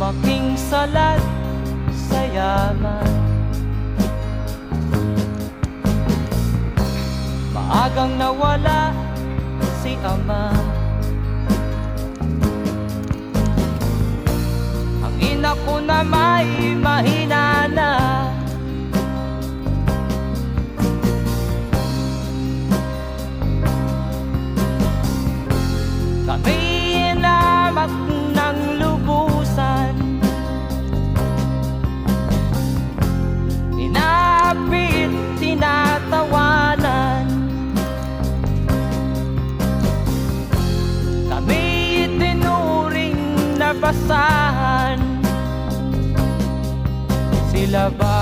aking salat sa yaman. Maagang nawala si ama. Ang ina ko na may mahina na pasahan Sila ba